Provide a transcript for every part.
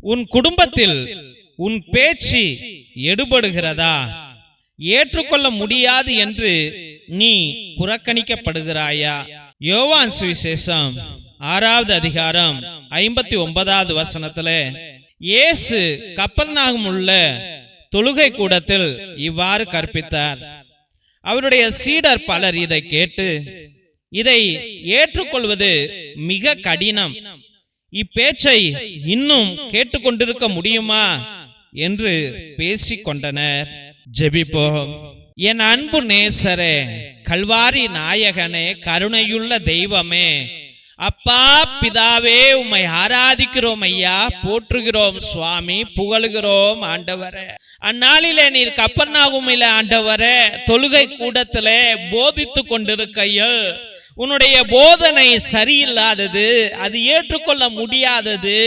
உன் குடும்பத்தில் உன் பேச்சு எடுபடுகிறதா? ஏற்றுக்கொள்ள முடியாது என்று நீ புறக்கணிக்கப்படுகிறாயா? யோவான் சுவிசேஷம் ஆறாவது அதிகாரம் ஐம்பத்தி ஒன்பதாவது வசனத்துல இயேசு கப்பர்நாகம் உள்ள தொழுகை கூடத்தில் இவ்வாறு கற்பித்தார். அவருடைய சீடர் பலர் இதை கேட்டு இதை ஏற்றுக்கொள்வது மிக கடினம். இப்பேச்சை இன்னும் கேட்டுக்கொண்டிருக்க முடியுமா என்று பேசிக்கொண்டனர். ஜெபிப்போம் என் அன்பு நேசரே கல்வாரி நாயகனே கருணையுள்ள தெய்வமே அப்பா பிதாவே உம்மை ஆராதிக்கிறோம் ஐயா போற்றுகிறோம் சுவாமி புகழுகிறோம் ஆண்டவரே. அந்நாளிலே நீர் கப்பர்நாகுமில ஆண்டவரே தொழுகை கூடத்திலே போதித்து கொண்டிருக்கையில் உன்னுடைய போதனை சரியில்லாதது அது ஏற்றுக்கொள்ள முடியாதது.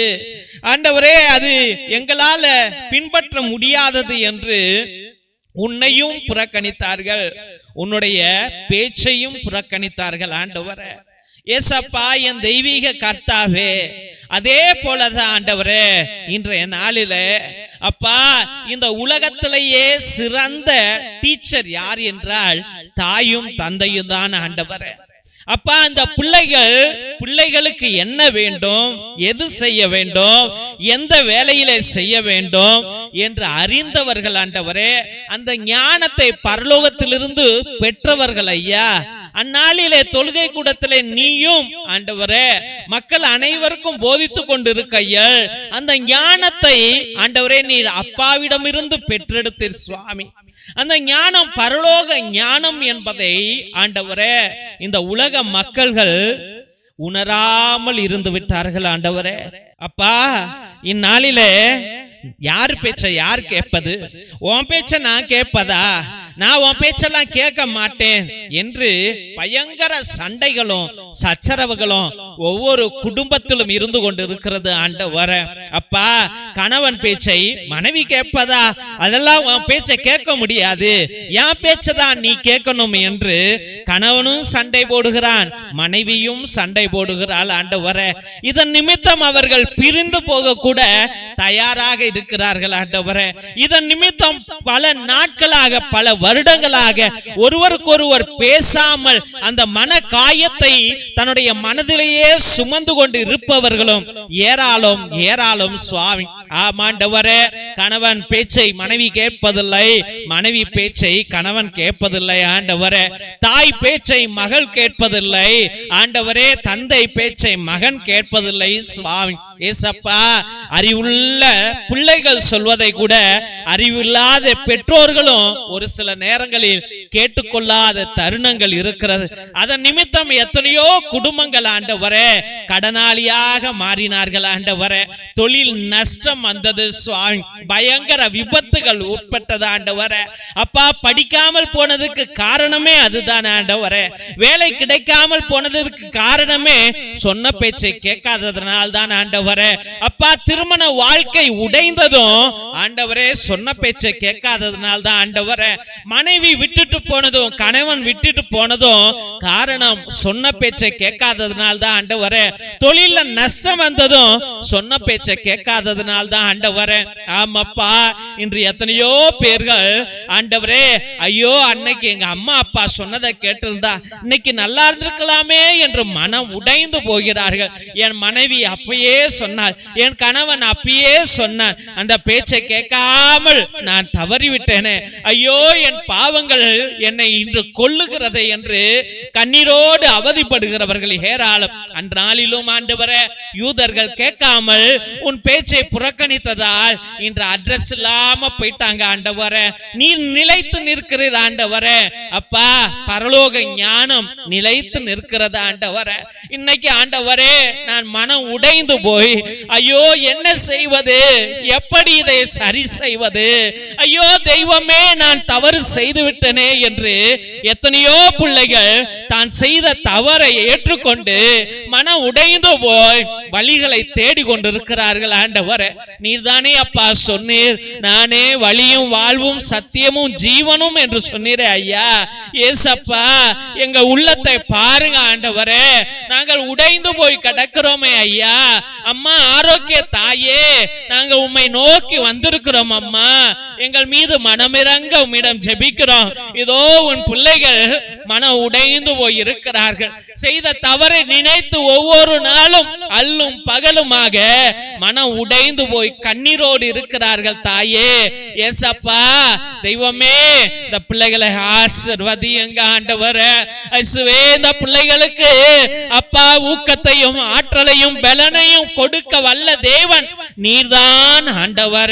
ஆண்டவரே அது எங்களால பின்பற்ற முடியாதது என்று உன்னையும் புறக்கணித்தார்கள். உன்னுடைய பேச்சையும் புறக்கணித்தார்கள் ஆண்டவர. ஏசப்பா என் தெய்வீக கர்த்தாவே அதே போலதான் ஆண்டவரே இன்றைய நாளில அப்பா இந்த உலகத்திலேயே சிறந்த டீச்சர் யார் என்றால் தாயும் தந்தையும் தான் ஆண்டவரே. அப்பா அந்த பிள்ளைகள் பிள்ளைகளுக்கு என்ன வேண்டும்? எது செய்ய வேண்டும்? எந்த வேலையில செய்ய வேண்டும்? என்று அறிந்தவர்கள் ஆண்டவரே அந்த ஞானத்தை பரலோகத்திலிருந்து பெற்றவர்கள் ஐயா அந்நாளிலே தொழுகை கூடத்திலே நீயும் ஆண்டவரே மக்கள் அனைவருக்கும் போதித்து கொண்டிருக்கையல் அந்த ஞானத்தை ஆண்டவரே நீர் அப்பாவிடமிருந்து பெற்றெடுத்தீர் சுவாமி. அந்த ஞானம் பரலோக ஞானம் என்பதை ஆண்டவரே இந்த உலக மக்கள்கள் உணராமல் இருந்து விட்டார்கள் ஆண்டவரே. அப்பா இந்நாளிலே யார் பேச்ச யார் கேட்பது? உன் பேச்ச நான் கேட்பதா? நான் உன் பேச்செல்லாம் கேட்க மாட்டேன் என்று பயங்கர சண்டைகளும் சச்சரவுகளும் ஒவ்வொரு குடும்பத்திலும் இருந்து கொண்டு இருக்கிறது ஆண்டவர. அப்பா கணவன் பேச்சை மனைவி கேட்பதா? அதெல்லாம் உன் பேச்சை கேட்க முடியாது. என் பேச்சதான் நீ கேட்கணும் என்று கணவனும் சண்டை போடுகிறான் மனைவியும் சண்டை போடுகிறாள் ஆண்டவர. இதன் நிமித்தம் அவர்கள் பிரிந்து போக கூட தயாராக இருக்கிறார்கள் ஆண்டவர. இதன் நிமித்தம் பல நாட்களாக பல வருடங்களாக ஒருவருக்கொருவர் பேசாமல் அந்த மன காயத்தை தன்னுடைய மனதிலேயே சுமந்து கொண்டு இருப்பவர்களும் ஏராளம் ஏராளம் சுவாமி. ஆமாண்டவரே கணவன் பேச்சை மனைவி கேட்பதில்லை மனைவி பேச்சை கணவன் கேட்பதில்லை ஆண்டவரே. தாய் பேச்சை மகள் கேட்பதில்லை ஆண்டவரே தந்தை பேச்சை மகன் கேட்பதில்லை சுவாமி. ஏசப்பா அறிவுள்ள பிள்ளைகள் சொல்வதை கூட அறிவில்லாத பெற்றோர்களும் ஒரு சில நேரங்களில் கேட்டுக்கொள்ளாத தருணங்கள் இருக்கிறது. அதன் நிமித்தம் எத்தனையோ குடும்பங்கள் ஆண்டவரே கடனாளியாக மாறினார்கள் ஆண்டவரே. தொழில் நஷ்டம் வந்தது சுவாமி. பயங்கர விபத்துகள் உட்பட்டது ஆண்டவரே. அப்பா படிக்காமல் போனதுக்கு காரணமே அதுதான் ஆண்டவரே. வேலை கிடைக்காமல் போனதுக்கு காரணமே சொன்ன பேச்சை கேட்காததனால் தான் ஆண்டவர். அப்பா திருமண வாழ்க்கை உடைந்ததும் ஆண்டவரே சொன்ன பேச்சை கேட்காததுனால தான் ஆண்டவரே மனைவி விட்டுட்டு போனதும் கணவன் விட்டுட்டு போனதும் காரணம் சொன்ன பேச்சை கேட்காததுனால தான் ஆண்டவரே. தொழில நஷ்டம் வந்ததும் சொன்ன பேச்சை கேட்காததுனால தான் ஆண்டவரே. ஆமாப்பா இன்று எத்தனையோ பேர்கள் ஆண்டவரே ஐயோ அன்னைக்கு எங்க அம்மா அப்பா சொன்னதை கேட்டிருந்தா இன்னைக்கு நல்லா இருந்திருக்கலாமே என்று மனம் உடைந்து போகிறார்கள். என் மனைவி அப்பயே சொன்னாள். என் கணவன் அப்பயே சொன்னான். அந்த பேச்சை கேட்காமல் நான் தவறிவிட்டேனே. ஐயோ என் பாவங்கள் என்னை இன்று கொல்லுகிறதே என்று கண்ணீரோடு அவதிப்படுகிறவர்கள் ஏராளம். அந்நாளிலும் ஆண்டவர யூதர்கள் கேட்காமல் உன் பேச்சை புறக்கணித்ததால் இன்று அட்ரஸ் இல்லாம போயிட்டாங்க ஆண்டவர. நீ நிலைத்து நிற்கிறீர் ஆண்டவர. அப்பா பரலோக ஞானம் நிலைத்து நிற்கிறது ஆண்டவர. இன்னைக்கு ஆண்டவரே நான் மனம் உடைந்து போய் போய் ஐயோ என்ன செய்வது? எப்படி இதை சரி செய்வது? ஐயோ தெய்வமே நான் தவறு செய்து விட்டனே என்று எத்தனையோ பிள்ளைகள் தான் செய்த தவறை ஏற்றுக்கொண்டு மன உடைந்து போய் வழிகளை தேடி கொண்டிருக்கிறார்கள் ஆண்டவர் நீர்தானே அப்பா சொன்னீர். நானே வழியும் வாழ்வும் சத்தியமும் ஜீவனும் என்று சொன்னீரே ஐயா. ஏசப்பா எங்க உள்ளத்தை பாருங்க ஆண்டவரே. நாங்கள் உடைந்து போய் கிடக்கிறோமே ஐயா. அம்மா அம்மா ஆரோக்கிய தாயே நாங்க உம்மை நோக்கி வந்திருக்கிறோம் அம்மா. எங்கள் மீது மனமிறங்க உம்மிடம் ஜெபிக்கிறோம். இதோ உன் பிள்ளைகள் மன உடைந்து போய் இருக்கிறார்கள் செய்த தவறை நினைத்து ஒவ்வொரு நாளும் அல்லும் பகலுமாக மனம் உடைந்து போய் கண்ணீரோடு இருக்கிறார்கள் தாயே. ஏசப்பா தெய்வமே இந்த பிள்ளைகளை ஆசிர்வதியுங்க ஆண்டவர. இயேசுவே இந்த பிள்ளைகளுக்கு அப்பா ஊக்கத்தையும் ஆற்றலையும் பலனையும் கொடுக்க வல்ல தேவன். நீர்தான் ஆண்டவர.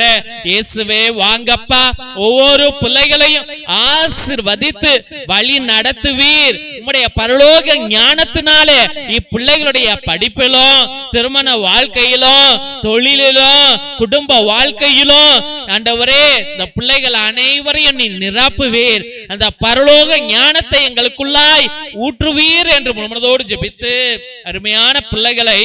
இயேசுவே வாங்கப்பா. ஒவ்வொரு பிள்ளைகளையும் ஆசிர்வதித்து வழி நடத்துவீர். உம்முடைய பரலோக ஞானத்தினாலே இப்பிள்ளைகளுடைய படிப்பிலும் திருமண வாழ்க்கையிலும் தொழிலிலும் குடும்ப வாழ்க்கையிலும் ஆண்டவரே இந்த பிள்ளைகள் அனைவரையும் நீ நிரப்புவீர். அந்த பரலோக ஞானத்தை எங்களுக்குள்ளாய் ஊற்றுவீர் என்று மனதோடு ஜெபித்து அருமையான பிள்ளைகளை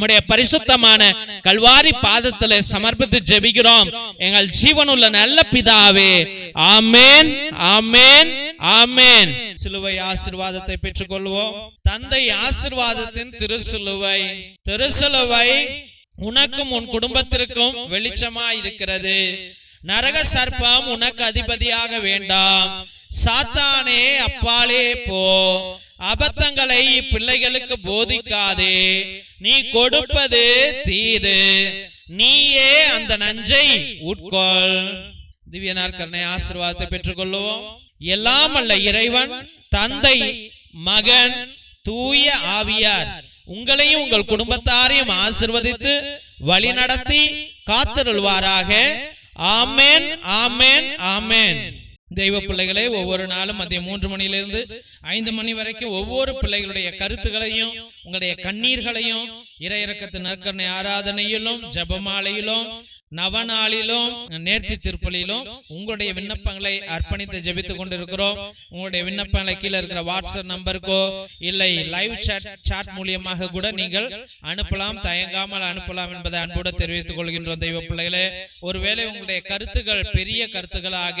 உம்முடைய பரிசுத்தமான கல்வாரி பாதத்துல சமர்ப்பித்து ஜெபிக்கிறோம். எங்கள் ஜீவனுள்ள நல்ல பிதாவே. ஆமேன் ஆமேன் ஆமேன். சிலுவை ஆசீர்வாதத்தை பெற்றுக்கொள்வோம். தந்தை ஆசிர்வாதத்தின் திருசிலுவை திருசிலுவை உனக்கும் உன் குடும்பத்திற்கும் வெளிச்சமா இருக்கிறது. நரக சர்ப்பம் உனக்கு அதிபதியாக வேண்டாம். சாத்தானே அப்பாலே போ. அபத்தங்களை பிள்ளைகளுக்கு போதிக்காதே. நீ கொடுப்பது தீது. நீயே அந்த நஞ்சை உட்கொள். திவ்யனார் கருணை ஆசீர்வாதத்தை பெற்றுக்கொள்வோம் எல்லாம் அல்ல இறைவன் தந்தை மகன் தூய ஆவியார். உங்களையும் உங்கள் குடும்பத்தாரையும் ஆசிர்வதித்து வழி நடத்தி காத்திருள்வாராக. ஆமேன் ஆமேன் ஆமேன். தெய்வ பிள்ளைகளே ஒவ்வொரு நாளும் மதியம் மூன்று மணியிலிருந்து ஐந்து மணி வரைக்கும் ஒவ்வொரு பிள்ளைகளுடைய கருத்துகளையும் உங்களுடைய கண்ணீர்களையும் இறையிறக்கத்து நற்கரணை ஆராதனையிலும் ஜபமாலையிலும் நவநாளிலும் நேர்த்தி திருப்பலியிலும் உங்களுடைய விண்ணப்பங்களை அர்ப்பணித்து ஜெபித்துக் கொண்டிருக்கிறோம். உங்களுடைய விண்ணப்பங்களை கீழே இருக்கிற வாட்ஸ்அப் நம்பருக்கோ இல்லை லைவ் சாட் சாட் மூலியமாக கூட நீங்கள் அனுப்பலாம் தயங்காமல் அனுப்பலாம் என்பதை அன்போடு தெரிவித்துக் கொள்கின்றோம். தெய்வ பிள்ளைகளே ஒருவேளை உங்களுடைய கருத்துக்கள் பெரிய கருத்துக்களாக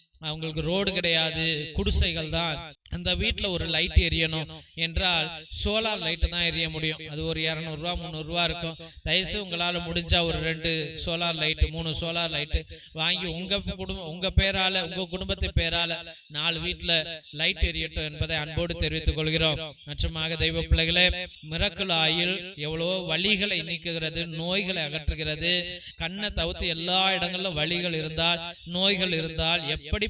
அவங்களுக்கு ரோடு கிடையாது குடிசைகள் தான் அந்த வீட்டில் ஒரு லைட் எரியணும் என்றால் சோலார் லைட்டு தான் எரிய முடியும். அது ஒரு இரநூறுவா முந்நூறுரூவா இருக்கும். தயவுசு உங்களால் முடிஞ்சால் ஒரு ரெண்டு சோலார் லைட்டு மூணு சோலார் லைட்டு வாங்கி உங்கள் குடும்பம் உங்கள் பேரால் உங்கள் குடும்பத்து பேரால் நாலு வீட்டில் லைட் எரியட்டும் என்பதை அன்போடு தெரிவித்துக் கொள்கிறோம். மற்றமாக தெய்வ பிள்ளைகளே மிரக்கல் ஆயில் எவ்வளோ வழிகளை நீக்குகிறது நோய்களை அகற்றுகிறது. கண்ணை தவிர்த்து எல்லா இடங்களிலும் வழிகள் இருந்தால் நோய்கள் இருந்தால் எப்படி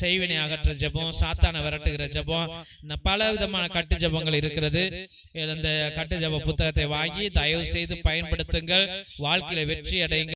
செய்வினை அகற்ற ஜபம் சாத்தான விரட்டுகிற ஜபம் பல விதமான கட்டு ஜபங்கள் இருக்கிறது. இந்த கட்டு ஜப புத்தகத்தை வாங்கி தயவு செய்து பயன்படுத்துங்கள். வாழ்க்கையில வெற்றி அடையுங்கள்.